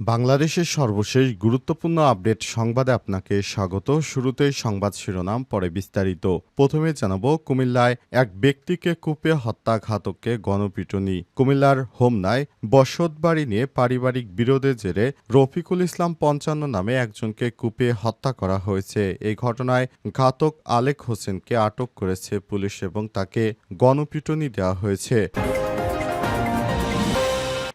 বাংলাদেশের সর্বশেষ গুরুত্বপূর্ণ আপডেট সংবাদে আপনাকে স্বাগত। শুরুতেই সংবাদ শিরোনাম, পরে বিস্তারিত। প্রথমে জানাব, কুমিল্লায় এক ব্যক্তিকে কূপে হত্যাঘাতককে গণপিটুনি। কুমিল্লার হোমনায় বসতবাড়ি নিয়ে পারিবারিক বিরোধের জেরে রফিকুল ইসলাম পঞ্চান্ন নামে একজনকে কূপে হত্যা করা হয়েছে। এই ঘটনায় ঘাতক আলেক হোসেনকে আটক করেছে পুলিশ এবং তাকে গণপিটুনি দেওয়া হয়েছে।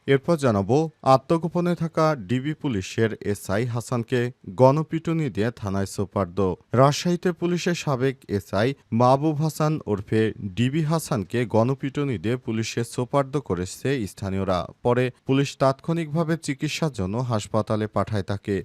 এরপর জানাব, আত্মগোপনে থাকা ডিবি পুলিশের এসআই হাসানকে গণপিটুনি দিয়ে থানায় সোপার্দ। রাজশাহীতে পুলিশের সাবেক এসআই মাহবুব হাসান ওরফে ডিবি হাসানকে গণপিটুনি দিয়ে পুলিশের সোপার্দ করেছে স্থানীয়রা। পরে পুলিশ তাৎক্ষণিকভাবে চিকিৎসার জন্য হাসপাতালে পাঠায় তাকে।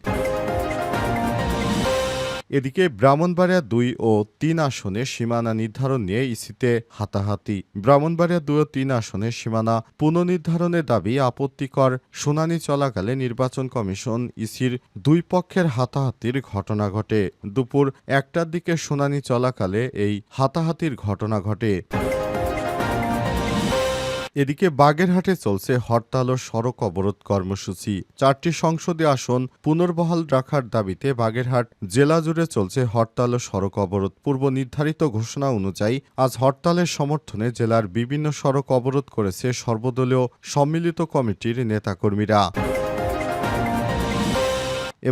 এদিকে ব্রাহ্মণবাড়িয়া দুই ও তিন আসনে সীমানা নির্ধারণ নিয়ে ইসিতে হাতাহাতি। ব্রাহ্মণবাড়িয়া দুই ও তিন আসনে সীমানা পুনর্নির্ধারণের দাবি আপত্তিকর শুনানি চলাকালে নির্বাচন কমিশন ইসির দুই পক্ষের হাতাহাতির ঘটনা ঘটে। দুপুর একটার দিকে শুনানি চলাকালে এই হাতাহাতির ঘটনা ঘটে। এদিকে বাগেরহাটে চলছে হরতাল ও সড়ক অবরোধ কর্মসূচি। চারটি সংসদীয় আসন পুনর্বহাল রাখার দাবিতে বাগেরহাট জেলা জুড়ে চলছে হরতাল ও সড়ক অবরোধ। পূর্ব নির্ধারিত ঘোষণা অনুযায়ী আজ হরতালের সমর্থনে জেলার বিভিন্ন সড়ক অবরোধ করেছে সর্বদলীয় সম্মিলিত কমিটির নেতাকর্মীরা।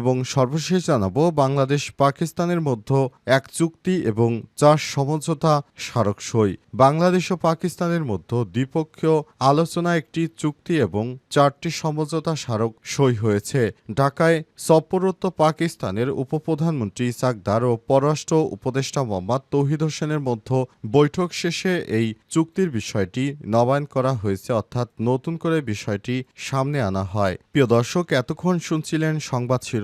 এবং সর্বশেষ জানাব, বাংলাদেশ পাকিস্তানের মধ্যে এক চুক্তি এবং চার সমঝোতা স্মারক সই। বাংলাদেশ ও পাকিস্তানের মধ্যে দ্বিপক্ষীয় আলোচনা একটি চুক্তি এবং চারটি সমঝোতা স্মারক সই হয়েছে। ঢাকায় সফররত পাকিস্তানের উপপ্রধানমন্ত্রী ইসাকদার ও পররাষ্ট্র উপদেষ্টা মোহাম্মদ তৌহিদ হোসেনের মধ্যে বৈঠক শেষে এই চুক্তির বিষয়টি নবায়ন করা হয়েছে, অর্থাৎ নতুন করে বিষয়টি সামনে আনা হয়। প্রিয় দর্শক, এতক্ষণ শুনছিলেন সংবাদ শিরোনাম।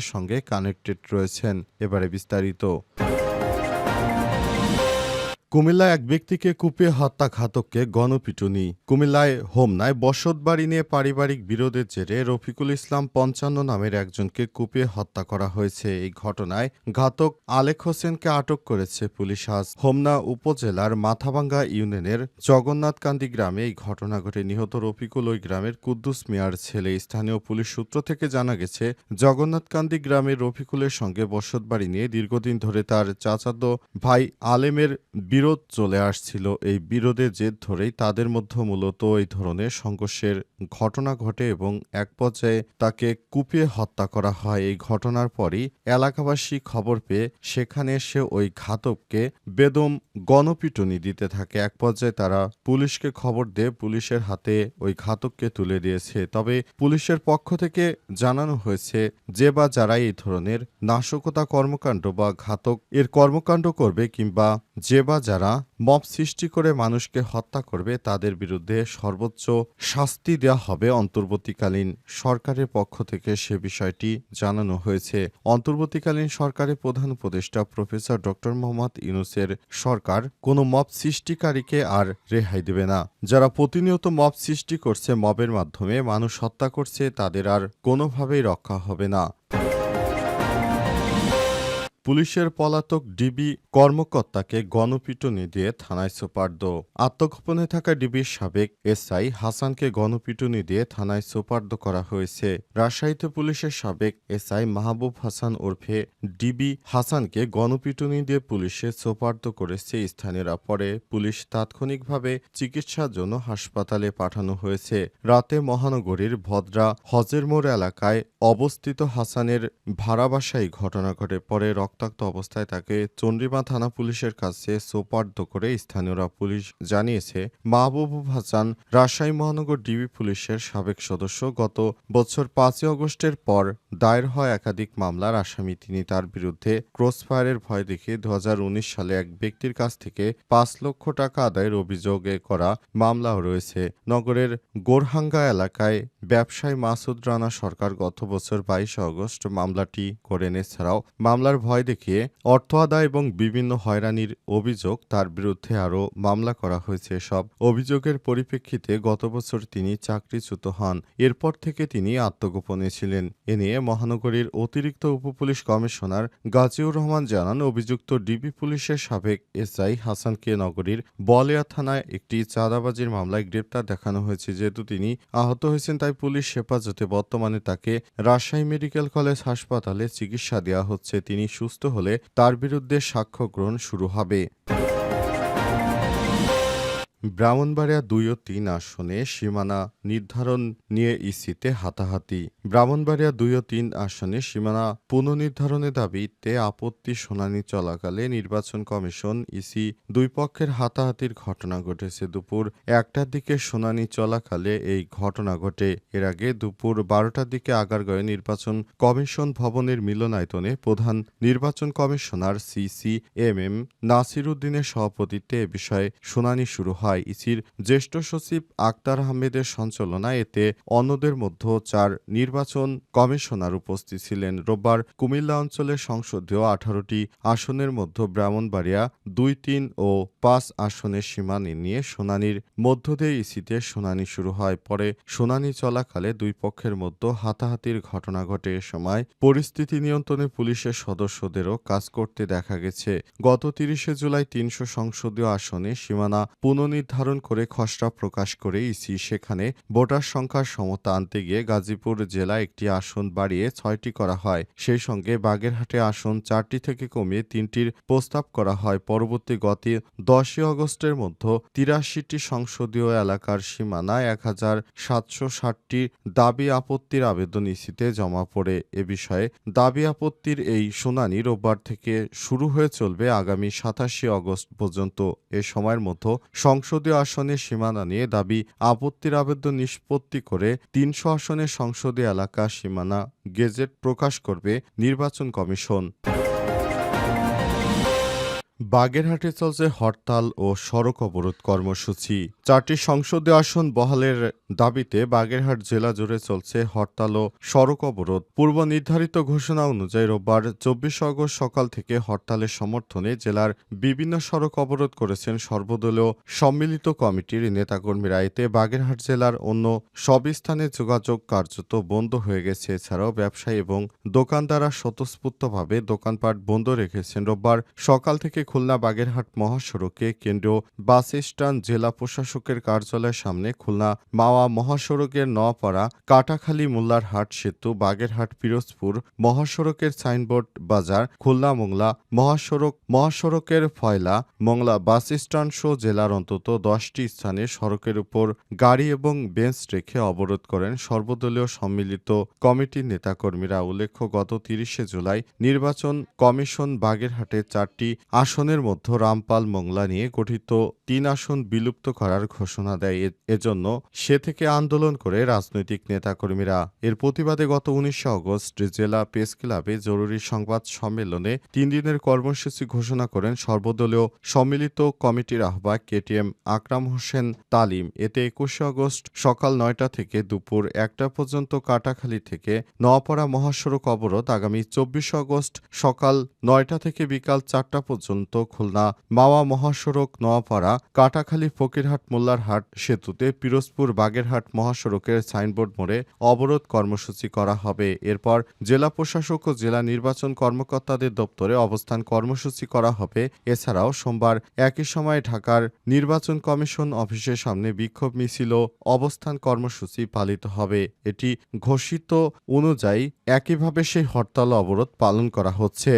সঙ্গে কানেক্টেড রয়েছেন। এবারে বিস্তারিত। কুমিল্লায় এক ব্যক্তিকে কুপিয়ে হত্যা ঘাতককে গণপিটুনি। কুমিল্লায় হোমনায় বসতবাড়ি নিয়ে পারিবারিক বিরোধের জেরে রফিকুল ইসলাম পঞ্চান্ন নামের একজনকে কুপিয়ে হত্যা করা হয়েছে। এই ঘটনায় ঘাতক আলেক হোসেনকে আটক করেছে পুলিশ। আজ হোমনা উপজেলার মাথাভাঙ্গা ইউনিয়নের জগন্নাথকান্দি গ্রামে এই ঘটনা ঘটে। নিহত রফিকুল ওই গ্রামের কুদ্দুস মিয়ার ছেলে। স্থানীয় পুলিশ সূত্র থেকে জানা গেছে, জগন্নাথকান্দি গ্রামের রফিকুলের সঙ্গে বসত বাড়ি নিয়ে দীর্ঘদিন ধরে তার চাচাতো ভাই আলেমের বিরোধ চলে আসছিল। এই বিরোধের জেদ ধরেই তাদের মধ্যে মূলত এই ধরনের সংঘর্ষের ঘটনা ঘটে এবং এক পর্যায়ে তাকে কুপিয়ে হত্যা করা হয়। এই ঘটনার পরই এলাকাবাসী খবর পেয়ে সেখানে এসে ওই ঘাতককে বেদম গণপিটুনি দিতে থাকে। এক পর্যায়ে তারা পুলিশকে খবর দিয়ে পুলিশের হাতে ওই ঘাতককে তুলে দিয়েছে। তবে পুলিশের পক্ষ থেকে জানানো হয়েছে যে বা যারা এই ধরনের নাশকতা কর্মকাণ্ড বা ঘাতক এর কর্মকাণ্ড করবে কিংবা যে বা যারা মব সৃষ্টি করে মানুষকে হত্যা করবে, তাদের বিরুদ্ধে সর্বোচ্চ শাস্তি দেওয়া হবে। অন্তর্বর্তীকালীন সরকারের পক্ষ থেকে সে বিষয়টি জানানো হয়েছে। অন্তর্বর্তীকালীন সরকারের প্রধান উপদেষ্টা প্রফেসর ডক্টর মোহাম্মদ ইউনুসের সরকার কোনো মব সৃষ্টিকারীকে আর রেহাই দেবে না। যারা প্রতিনিয়ত মব সৃষ্টি করছে, মবের মাধ্যমে মানুষ হত্যা করছে, তাদের আর কোনোভাবেই রক্ষা হবে না। পুলিশের পলাতক ডিবি কর্মকর্তাকে গণপিটুনি দিয়ে থানায় সোপার্দ। আত্মগোপনে থাকা ডিবির সাবেক এসআই হাসানকে গণপিটুনি দিয়ে থানায় সোপার্দ করা হয়েছে। রাজশাহীতে পুলিশের সাবেক এসআই মাহবুব হাসান ওরফে ডিবি হাসানকে গণপিটুনি দিয়ে পুলিশে সোপার্দ করেছে স্থানীয়রা পরে পুলিশ তাৎক্ষণিকভাবে চিকিৎসার জন্য হাসপাতালে পাঠানো হয়েছে। রাতে মহানগরীর ভদ্রা হজের মোড় এলাকায় অবস্থিত হাসানের ভাড়া বাসায় ঘটনা ঘটে। পরে রক্ত রক্তাক্ত অবস্থায় তাকে চন্দ্রিমা থানা পুলিশের কাছে সোপার্দ করে স্থানীয়রা পুলিশ জানিয়েছে মাহবুব হাসান রাজশাহী মহানগর ডিবি পুলিশের সাবেক সদস্য। গত বছর পাঁচই অগস্টের পর দায়ের হয় একাধিক মামলার আসামি তিনি তার বিরুদ্ধে ক্রসফায়ারের ভয় দেখিয়ে দু সালে এক ব্যক্তির কাছ থেকে পাঁচ লক্ষ টাকা আদায়ের অভিযোগে করা মামলাও রয়েছে। নগরের গোরহাঙ্গা এলাকায় ব্যবসায়ী মাসুদ রানা সরকার গত বছর বাইশে অগস্ট মামলাটি করে করেন এছাড়াও মামলার ভয় দেখিয়ে অর্থ আদায় এবং বিভিন্ন হয়রানির অভিযোগ তার বিরুদ্ধে আরও মামলা করা হয়েছে। সব অভিযোগের পরিপ্রেক্ষিতে গত বছর তিনি চাকরিচ্যুত হন। এরপর থেকে তিনি আত্মগোপনে ছিলেন। এ নিয়ে মহানগরীর অতিরিক্ত উপপুলিশ কমিশনার গাজীউর রহমান জানান, অভিযুক্ত ডিবি পুলিশের সাবেক এসআই হাসানকে নগরীর বলিয়া থানায় একটি চাঁদাবাজির মামলায় গ্রেপ্তার দেখানো হয়েছে। যেহেতু তিনি আহত হয়েছেন, তাই পুলিশ হেফাজতে বর্তমানে তাকে রাজশাহী মেডিকেল কলেজ হাসপাতালে চিকিৎসা দেওয়া হচ্ছে। তিনি সুস্থ হলে তার বিরুদ্ধে সাক্ষ্য গ্রহণ শুরু হবে। ব্রাহ্মণবাড়িয়া দুই ও তিন আসনে সীমানা নির্ধারণ নিয়ে ইসিতে হাতাহাতি। ব্রাহ্মণবাড়িয়া দুই ও তিন আসনে সীমানা পুনর্নির্ধারণের দাবিতে আপত্তি শুনানি চলাকালে নির্বাচন কমিশন ইসি দুই পক্ষের হাতাহাতির ঘটনা ঘটেছে দুপুর একটার দিকে শুনানি চলাকালে এই ঘটনা ঘটে। এর আগে দুপুর বারোটার দিকে আগারগাঁয়ে নির্বাচন কমিশন ভবনের মিলনায়তনে প্রধান নির্বাচন commissioner CC M M Nasir উদ্দিনের সভাপতিত্বে এ বিষয়ে শুনানি শুরু হয়। ইসির জ্যেষ্ঠ সচিব আক্তার আহমেদের সঞ্চালনায় এতে অন্যদের মধ্যে চার নির্বাচন কমিশনার উপস্থিত ছিলেন। রোববার কুমিল্লা অঞ্চলের সংসদীয় আঠারোটি আসনের মধ্যে ব্রাহ্মণবাড়িয়া দুই তিন ও পাঁচ আসনের সীমানি নিয়ে শুনানির মধ্য দিয়ে ইসিতে শুনানি শুরু হয়। পরে শুনানি চলাকালে দুই পক্ষের মধ্যে হাতাহাতির ঘটনা ঘটে। এ সময় পরিস্থিতি নিয়ন্ত্রণে পুলিশের সদস্যদেরও কাজ করতে দেখা গেছে। গত তিরিশে জুলাই তিনশো সংসদীয় আসনে সীমানা পুনর্নির্ধারণ করে খসড়া প্রকাশ করে ইসি। সেখানে ভোটার সংখ্যার সমতা আনতে গিয়ে গাজীপুর জেলা একটি আসন বাড়িয়ে ছয়টি করা হয়। সেই সঙ্গে বাগেরহাটে আসন চারটি থেকে কমিয়ে তিনটির প্রস্তাব করা হয়। পরবর্তী গত দশই অগস্টের মধ্যে তিরাশিটি সংসদীয় এলাকার সীমানায় এক হাজার সাতশো ষাটটি দাবি আপত্তির আবেদন ইসিতে জমা পড়ে। এ বিষয়ে দাবি আপত্তির এই শুনানি রোববার থেকে শুরু হয়ে চলবে আগামী সাতাশে অগস্ট পর্যন্ত। এ সময়ের মধ্যে সংসদীয় আসনের সীমানা নিয়ে দাবি, আপত্তির আবেদন নিষ্পত্তি করে তিনশো আসনের সংসদীয় এলাকা সীমানা গেজেট প্রকাশ করবে নির্বাচন কমিশন। বাগেরহাটে চলছে হরতাল ও সড়ক অবরোধ কর্মসূচি। চারটি সংসদীয় আসন বহালের দাবিতে বাগেরহাট জেলা জুড়ে চলছে হরতাল ও সড়ক অবরোধ। পূর্ব নির্ধারিত ঘোষণা অনুযায়ী রোববার চব্বিশ আগস্ট সকাল থেকে হরতালের সমর্থনে জেলার বিভিন্ন সড়ক অবরোধ করেছেন সর্বদলীয় সম্মিলিত কমিটির নেতাকর্মীরা। এতে বাগেরহাট জেলার অন্য সব স্থানে যোগাযোগ কার্যত বন্ধ হয়ে গেছে। এছাড়াও ব্যবসায়ী এবং দোকানদাররা স্বতঃস্ফূর্তভাবে দোকানপাট বন্ধ রেখেছেন। রোববার সকাল থেকে খুলনা বাগেরহাট মহাসড়কে কেন্দ্রীয় বাস স্ট্যান্ড জেলা প্রশাসকের কার্যালয়ের সামনে খুলনা মাওয়া মহাসড়কের নওয়াপাড়া কাটাখালী মোল্লারহাট সেতু বাগেরহাট পিরোজপুর মহাসড়কের সাইনবোর্ড বাজার খুলনা মোংলা মহাসড়ক মহাসড়কের ফয়লা মোংলা বাস স্ট্যান্ড সহ জেলার অন্তত দশটি স্থানে সড়কের উপর গাড়ি এবং বেঞ্চ রেখে অবরোধ করেন সর্বদলীয় সম্মিলিত কমিটির নেতাকর্মীরা। উল্লেখ্য, গত তিরিশে জুলাই নির্বাচন কমিশন বাগেরহাটে চারটি আসনের মধ্যে রামপাল মোংলা নিয়ে গঠিত তিন আসন বিলুপ্ত করার ঘোষণা দেয়। এজন্য সে থেকে আন্দোলন করে রাজনৈতিক নেতাকর্মীরা। এর প্রতিবাদে গত উনিশে অগস্ট জেলা প্রেস ক্লাবে জরুরি সংবাদ সম্মেলনে তিন দিনের কর্মসূচি ঘোষণা করেন সর্বদলীয় সম্মিলিত কমিটির আহ্বায়ক কেটিএম আকরাম হোসেন তালিম। এতে একুশে আগস্ট সকাল নয়টা থেকে দুপুর একটা পর্যন্ত কাটাখালী থেকে নোয়াপাড়া মহাসড়ক অবরোধ আগামী চব্বিশে আগস্ট সকাল নয়টা থেকে বিকাল চারটা পর্যন্ত খুলনা, মাওয়া মহাসড়ক, নোয়াপাড়া, কাটাখালী ফকিরহাট মোল্লারহাট সেতুতে পিরোজপুর বাগেরহাট মহাসড়কের সাইনবোর্ড মোড়ে অবরোধ কর্মসূচি করা হবে। এরপর জেলা প্রশাসক ও জেলা নির্বাচন কর্মকর্তাদের দপ্তরে অবস্থান কর্মসূচি করা হবে। এছাড়াও সোমবার একই সময় ঢাকার নির্বাচন কমিশন অফিসের সামনে বিক্ষোভ মিছিল ও অবস্থান কর্মসূচি পালিত হবে। এটি ঘোষিত অনুযায়ী একইভাবে সেই হরতাল অবরোধ পালন করা হচ্ছে।